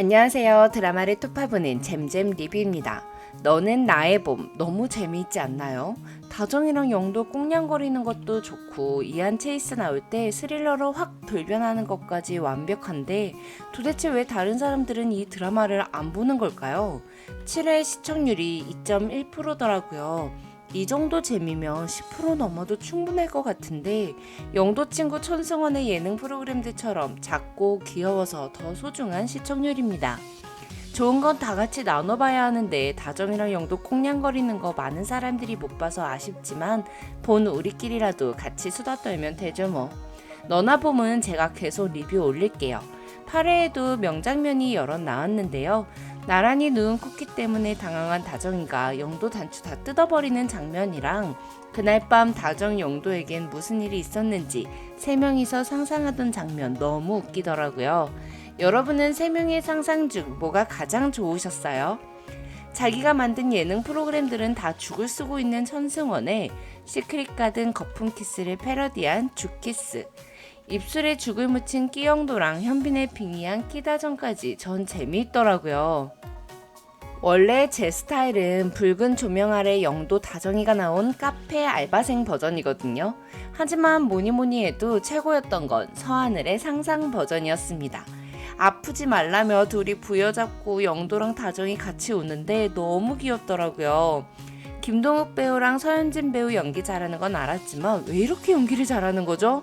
안녕하세요. 드라마를 토파보는 잼잼 리뷰입니다. 너는 나의 봄 너무 재미있지 않나요? 다정이랑 영도 꽁냥거리는 것도 좋고 이한 체이스 나올 때 스릴러로 확 돌변하는 것까지 완벽한데 도대체 왜 다른 사람들은 이 드라마를 안 보는 걸까요? 7회 시청률이 2.1%더라고요. 이 정도 재미면 10% 넘어도 충분할 것 같은데 영도 친구 천승원의 예능 프로그램들처럼 작고 귀여워서 더 소중한 시청률입니다. 좋은 건 다 같이 나눠봐야 하는데 다정이랑 영도 콩냥거리는 거 많은 사람들이 못 봐서 아쉽지만 본 우리끼리라도 같이 수다 떨면 되죠 뭐. 너나 봄은 제가 계속 리뷰 올릴게요. 8회에도 명장면이 여럿 나왔는데요. 나란히 누운 쿠키 때문에 당황한 다정이가 영도 단추 다 뜯어버리는 장면이랑 그날 밤 다정 영도에겐 무슨 일이 있었는지 세 명이서 상상하던 장면 너무 웃기더라고요. 여러분은 세 명의 상상 중 뭐가 가장 좋으셨어요? 자기가 만든 예능 프로그램들은 다 죽을 쓰고 있는 천승원의 시크릿 가든 거품 키스를 패러디한 죽키스. 입술에 죽을 묻힌 끼영도랑 현빈의 빙의한 끼다정까지 전 재미있더라고요. 원래 제 스타일은 붉은 조명 아래 영도 다정이가 나온 카페 알바생 버전이거든요. 하지만 뭐니 뭐니 해도 최고였던 건 서하늘의 상상 버전이었습니다. 아프지 말라며 둘이 부여잡고 영도랑 다정이 같이 웃는데 너무 귀엽더라고요. 김동욱 배우랑 서현진 배우 연기 잘하는 건 알았지만 왜 이렇게 연기를 잘하는 거죠?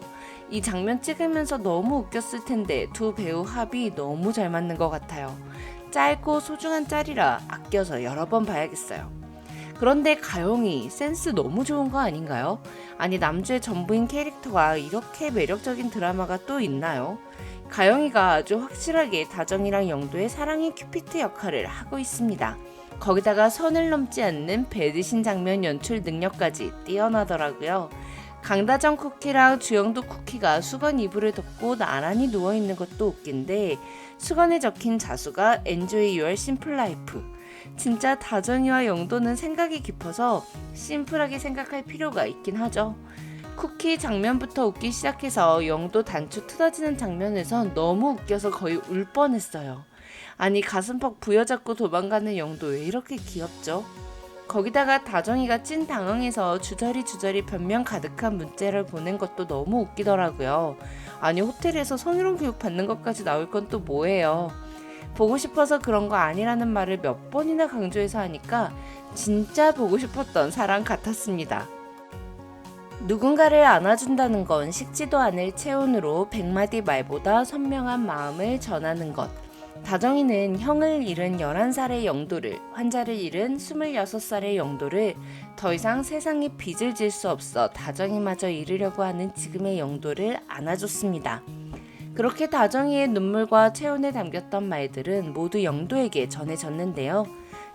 이 장면 찍으면서 너무 웃겼을 텐데 두 배우 합이 너무 잘 맞는 것 같아요. 짧고 소중한 짤이라 아껴서 여러 번 봐야겠어요. 그런데 가영이 센스 너무 좋은 거 아닌가요? 아니 남주의 전부인 캐릭터가 이렇게 매력적인 드라마가 또 있나요? 가영이가 아주 확실하게 다정이랑 영도의 사랑의 큐피트 역할을 하고 있습니다. 거기다가 선을 넘지 않는 배드신 장면 연출 능력까지 뛰어나더라고요. 강다정 쿠키랑 주영도 쿠키가 수건 이불을 덮고 나란히 누워있는 것도 웃긴데 수건에 적힌 자수가 Enjoy Your Simple Life 진짜 다정이와 영도는 생각이 깊어서 심플하게 생각할 필요가 있긴 하죠. 쿠키 장면부터 웃기 시작해서 영도 단추 뜯어지는 장면에선 너무 웃겨서 거의 울 뻔했어요. 아니 가슴팍 부여잡고 도망가는 영도 왜 이렇게 귀엽죠? 거기다가 다정이가 찐 당황해서 주저리 주저리 변명 가득한 문자를 보낸 것도 너무 웃기더라고요. 아니 호텔에서 성희롱 교육 받는 것까지 나올 건 또 뭐예요? 보고 싶어서 그런 거 아니라는 말을 몇 번이나 강조해서 하니까 진짜 보고 싶었던 사랑 같았습니다. 누군가를 안아준다는 건 식지도 않을 체온으로 백마디 말보다 선명한 마음을 전하는 것. 다정이는 형을 잃은 11살의 영도를, 환자를 잃은 26살의 영도를 더 이상 세상에 빚을 질 수 없어 다정이마저 잃으려고 하는 지금의 영도를 안아줬습니다. 그렇게 다정이의 눈물과 체온에 담겼던 말들은 모두 영도에게 전해졌는데요.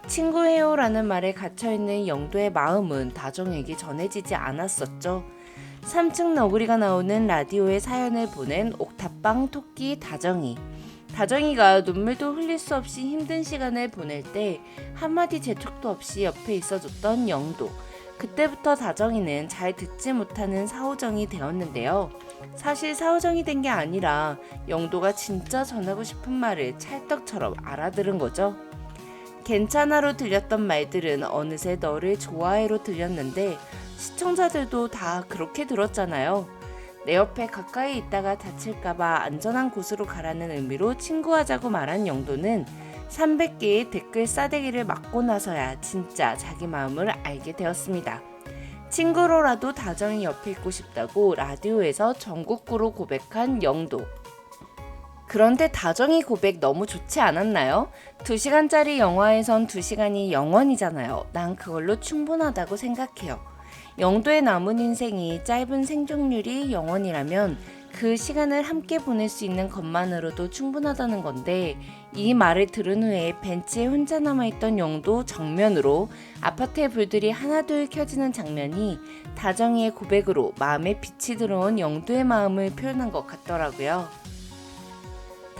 친구해요라는 말에 갇혀있는 영도의 마음은 다정에게 전해지지 않았었죠. 3층 너구리가 나오는 라디오에 사연을 보낸 옥탑방 토끼 다정이. 다정이가 눈물도 흘릴 수 없이 힘든 시간을 보낼 때 한마디 재촉도 없이 옆에 있어줬던 영도. 그때부터 다정이는 잘 듣지 못하는 사오정이 되었는데요. 사실 사오정이 된 게 아니라 영도가 진짜 전하고 싶은 말을 찰떡처럼 알아들은 거죠. 괜찮아로 들렸던 말들은 어느새 너를 좋아해로 들렸는데 시청자들도 다 그렇게 들었잖아요. 내 옆에 가까이 있다가 다칠까봐 안전한 곳으로 가라는 의미로 친구하자고 말한 영도는 300개의 댓글 싸대기를 맞고 나서야 진짜 자기 마음을 알게 되었습니다. 친구로라도 다정이 옆에 있고 싶다고 라디오에서 전국구로 고백한 영도. 그런데 다정이 고백 너무 좋지 않았나요? 2시간짜리 영화에선 2시간이 영원이잖아요. 난 그걸로 충분하다고 생각해요. 영도의 남은 인생이 짧은 생존율이 영원이라면 그 시간을 함께 보낼 수 있는 것만으로도 충분하다는 건데 이 말을 들은 후에 벤치에 혼자 남아있던 영도 정면으로 아파트의 불들이 하나둘 켜지는 장면이 다정이의 고백으로 마음에 빛이 들어온 영도의 마음을 표현한 것 같더라고요.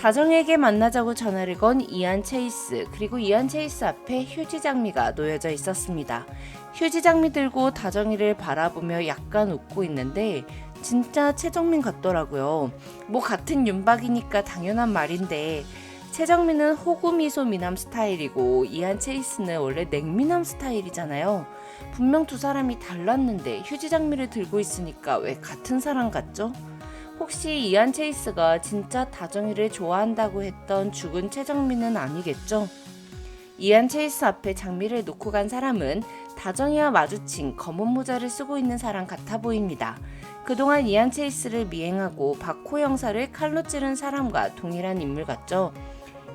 다정에게 만나자고 전화를 건 이안 체이스 그리고 이안 체이스 앞에 휴지 장미가 놓여져 있었습니다. 휴지 장미 들고 다정이를 바라보며 약간 웃고 있는데 진짜 최정민 같더라고요. 뭐 같은 윤박이니까 당연한 말인데 최정민은 호구미소 미남 스타일이고 이한 체이스는 원래 냉미남 스타일이잖아요. 분명 두 사람이 달랐는데 휴지 장미를 들고 있으니까 왜 같은 사람 같죠? 혹시 이한 체이스가 진짜 다정이를 좋아한다고 했던 죽은 최정민은 아니겠죠? 이한 체이스 앞에 장미를 놓고 간 사람은 다정이와 마주친 검은 모자를 쓰고 있는 사람 같아 보입니다. 그동안 이한 체이스를 미행하고 박호 형사를 칼로 찌른 사람과 동일한 인물 같죠?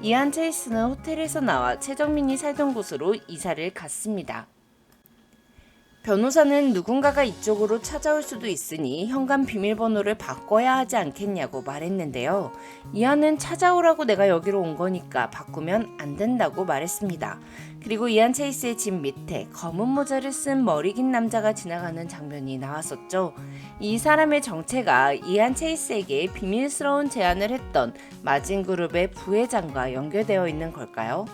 이한 체이스는 호텔에서 나와 최정민이 살던 곳으로 이사를 갔습니다. 변호사는 누군가가 이쪽으로 찾아올 수도 있으니 현관 비밀번호를 바꿔야 하지 않겠냐고 말했는데요. 이한은 찾아오라고 내가 여기로 온 거니까 바꾸면 안 된다고 말했습니다. 그리고 이한 체이스의 집 밑에 검은 모자를 쓴 머리 긴 남자가 지나가는 장면이 나왔었죠. 이 사람의 정체가 이한 체이스에게 비밀스러운 제안을 했던 마진 그룹의 부회장과 연결되어 있는 걸까요?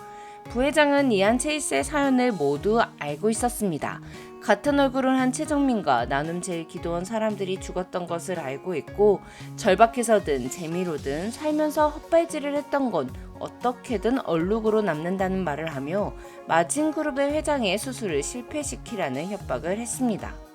부회장은 이한 체이스의 사연을 모두 알고 있었습니다. 같은 얼굴을 한 최정민과 나눔 제일 기도원 사람들이 죽었던 것을 알고 있고 절박해서든 재미로든 살면서 헛발질을 했던 건 어떻게든 얼룩으로 남는다는 말을 하며 마진 그룹의 회장의 수술을 실패시키라는 협박을 했습니다.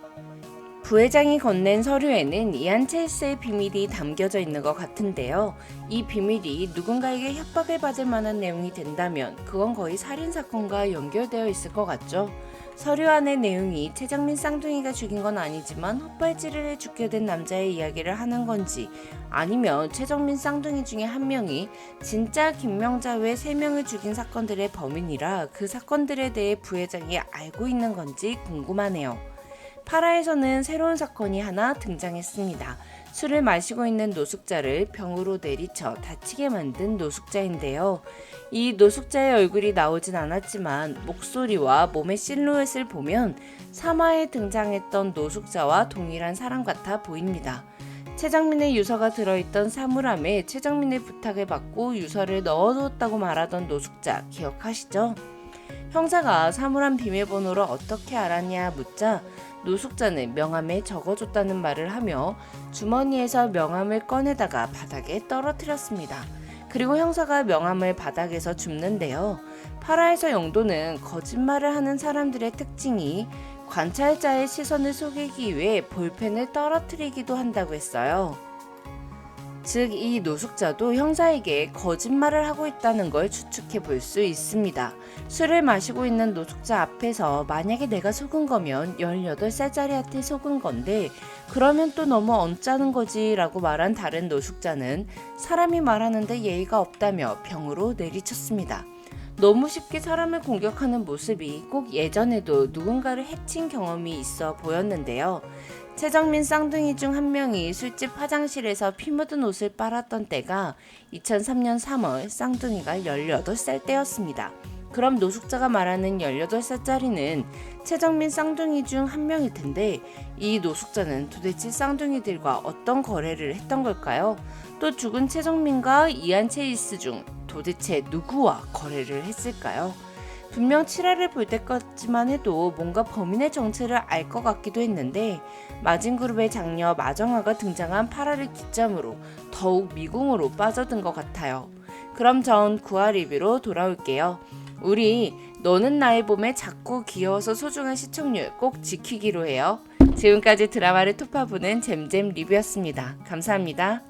부회장이 건넨 서류에는 이한 체이스의 비밀이 담겨져 있는 것 같은데요. 이 비밀이 누군가에게 협박을 받을 만한 내용이 된다면 그건 거의 살인사건과 연결되어 있을 것 같죠. 서류 안의 내용이 최정민 쌍둥이가 죽인 건 아니지만 헛발질을 해 죽게 된 남자의 이야기를 하는 건지 아니면 최정민 쌍둥이 중에 한 명이 진짜 김명자 외세 명을 죽인 사건들의 범인이라 그 사건들에 대해 부회장이 알고 있는 건지 궁금하네요. 파라에서는 새로운 사건이 하나 등장했습니다. 술을 마시고 있는 노숙자를 병으로 내리쳐 다치게 만든 노숙자인데요. 이 노숙자의 얼굴이 나오진 않았지만 목소리와 몸의 실루엣을 보면 3화에 등장했던 노숙자와 동일한 사람 같아 보입니다. 최정민의 유서가 들어있던 사물함에 최정민의 부탁을 받고 유서를 넣어두었다고 말하던 노숙자 기억하시죠? 형사가 사물함 비밀번호를 어떻게 알았냐 묻자 노숙자는 명함에 적어줬다는 말을 하며 주머니에서 명함을 꺼내다가 바닥에 떨어뜨렸습니다. 그리고 형사가 명함을 바닥에서 줍는데요. 파라에서 영도는 거짓말을 하는 사람들의 특징이 관찰자의 시선을 속이기 위해 볼펜을 떨어뜨리기도 한다고 했어요. 즉, 이 노숙자도 형사에게 거짓말을 하고 있다는 걸 추측해 볼 수 있습니다. 술을 마시고 있는 노숙자 앞에서 만약에 내가 속은 거면 18살짜리한테 속은 건데, 그러면 또 너무 언짢은 거지 라고 말한 다른 노숙자는 사람이 말하는데 예의가 없다며 병으로 내리쳤습니다. 너무 쉽게 사람을 공격하는 모습이 꼭 예전에도 누군가를 해친 경험이 있어 보였는데요. 최정민 쌍둥이 중 한 명이 술집 화장실에서 피 묻은 옷을 빨았던 때가 2003년 3월 쌍둥이가 18살 때였습니다. 그럼 노숙자가 말하는 18살짜리는 최정민 쌍둥이 중 한 명일 텐데 이 노숙자는 도대체 쌍둥이들과 어떤 거래를 했던 걸까요? 또 죽은 최정민과 이한 체이스 중 도대체 누구와 거래를 했을까요? 분명 7화를 볼 때까지만 해도 뭔가 범인의 정체를 알 것 같기도 했는데 마진그룹의 장녀 마정아가 등장한 8화를 기점으로 더욱 미궁으로 빠져든 것 같아요. 그럼 전 9화 리뷰로 돌아올게요. 우리 너는 나의 봄에 작고 귀여워서 소중한 시청률 꼭 지키기로 해요. 지금까지 드라마를 토파보는 잼잼 리뷰였습니다. 감사합니다.